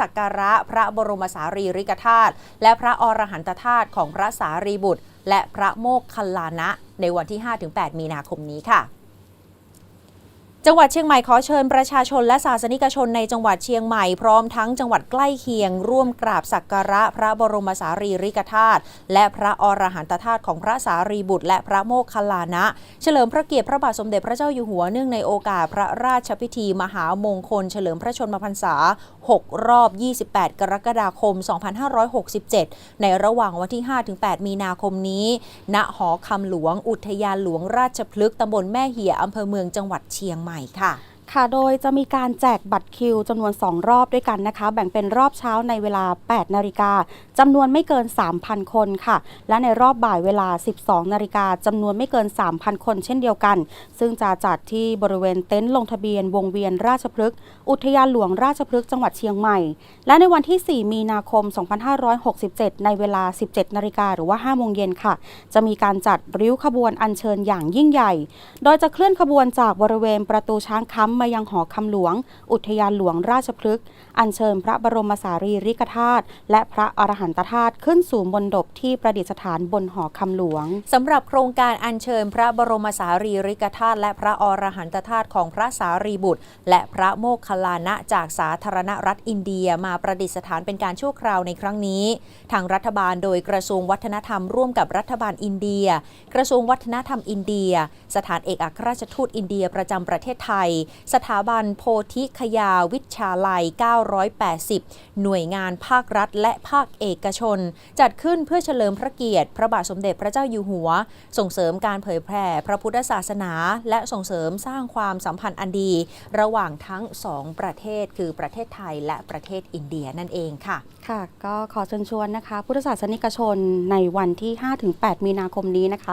สักการะพระบรมสารีริกธาตุและพระอรหันตธาตุของพระสารีบุตร และพระโมคคัลลานะ ในวันที่ 5-8 มีนาคมนี้ค่ะ จังหวัดเชียงใหม่ขอเชิญประชาชนและศาสนิกชนในจังหวัดเชียงใหม่พร้อมทั้งจังหวัดใกล้เคียง ร่วมกราบสักการะพระบรมสารีริกธาตุและพระอรหันตธาตุของพระสารีบุตร และพระโมคคัลลานะ เฉลิมพระเกียรติพระบาทสมเด็จพระเจ้าอยู่หัวเนื่องในโอกาสพระราชพิธีมหามงคล เฉลิมพระชนมพรรษา 6 รอบ 28 กรกฎาคม 2567 ในระหว่างวันที่ 5-8 มีนาคมนี้ ณหอคำหลวง อุทยานหลวงราชพฤกษ์ตำบลแม่เหียอำเภอเมืองจังหวัดเชียงใหม่ใหม่ค่ะ ค่ะ โดยจะมีการแจกบัตรคิวจำนวน 2 รอบด้วยกันนะคะ แบ่งเป็นรอบเช้าในเวลา 8 นาฬิกาจำนวนไม่เกิน 3,000 คนค่ะ และในรอบบ่ายเวลา 12 นาฬิกาจำนวนไม่เกิน 3,000 คนเช่นเดียวกัน ซึ่งจะจัดที่บริเวณเต็นท์ลงทะเบียนวงเวียนราชพฤกษ์ อุทยานหลวงราชพฤกษ์จังหวัดเชียงใหม่ และในวันที่ 4 มีนาคม 2567 ในเวลา 17 นาฬิกาหรือว่า 5 โมงเย็นค่ะ จะมีการจัดริ้วขบวนอัญเชิญอย่างยิ่งใหญ่ โดยจะเคลื่อนขบวนจากบริเวณประตูช้างค้ำมายังหอคำหลวง อุทยานหลวงราชพฤกษ์อัญเชิญพระบรมสารีริกธาตุและพระอรหันตธาตุขึ้นสู่มณฑปที่ประดิษฐานบนหอคำหลวงสำหรับโครงการอัญเชิญพระบรมสารีริกธาตุและพระอรหันตธาตุของพระสารีบุตร และพระโมคคัลลานะจากสาธารณรัฐอินเดียมาประดิษฐานเป็นการชั่วคราวในครั้งนี้ ทางรัฐบาลโดยกระทรวงวัฒนธรรมร่วมกับรัฐบาลอินเดีย กระทรวงวัฒนธรรมอินเดีย สถานเอกอัครราชทูตอินเดียประจำประเทศไทยสถาบันโพธิคยาวิชาลัย 980 หน่วยงานภาครัฐและภาคเอกชน จัดขึ้นเพื่อเฉลิมพระเกียรติ พระบาทสมเด็จพระเจ้าอยู่หัว ส่งเสริมการเผยแผ่พระพุทธศาสนา และส่งเสริมสร้างความสัมพันธ์อันดี ระหว่างทั้งสองประเทศคือประเทศไทยและประเทศอินเดียนั่นเองค่ะ ค่ะ ก็ขอเชิญชวนนะคะ พุทธศาสนิกชนในวันที่ 5-8 มีนาคมนี้นะคะ